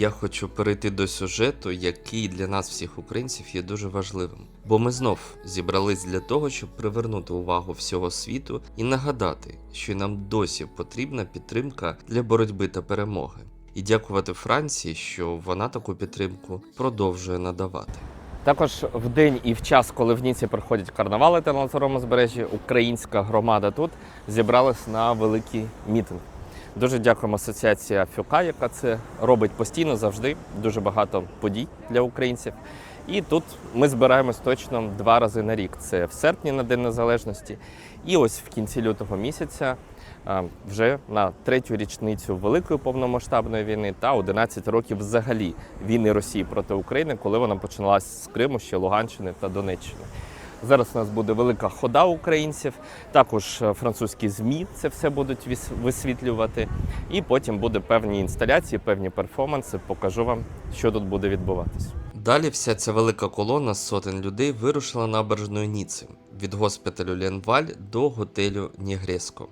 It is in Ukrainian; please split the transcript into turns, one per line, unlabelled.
Я хочу перейти до сюжету, який для нас, всіх українців, є дуже важливим. Бо ми знов зібрались для того, щоб привернути увагу всього світу і нагадати, що нам досі потрібна підтримка для боротьби та перемоги. І дякувати Франції, що вона таку підтримку продовжує надавати.
Також в день і в час, коли в Ніці проходять карнавали та на Лазурому узбережжі, українська громада тут зібралась на великий мітинг. Дуже дякуємо асоціації Афюка, яка це робить постійно завжди. Дуже багато подій для українців. І тут ми збираємось точно два рази на рік. Це в серпні на День Незалежності, і ось в кінці лютого місяця вже на третю річницю Великої повномасштабної війни та 11 років взагалі війни Росії проти України, коли вона почалась з Криму, ще Луганщини та Донеччини. Зараз у нас буде велика хода українців, також е, французькі ЗМІ це все будуть висвітлювати. І потім буде певні інсталяції, певні перформанси. Покажу вам, що тут буде відбуватись.
Далі вся ця велика колона з сотень людей вирушила набережною Ніци від госпіталю Ленваль до готелю Нігреско.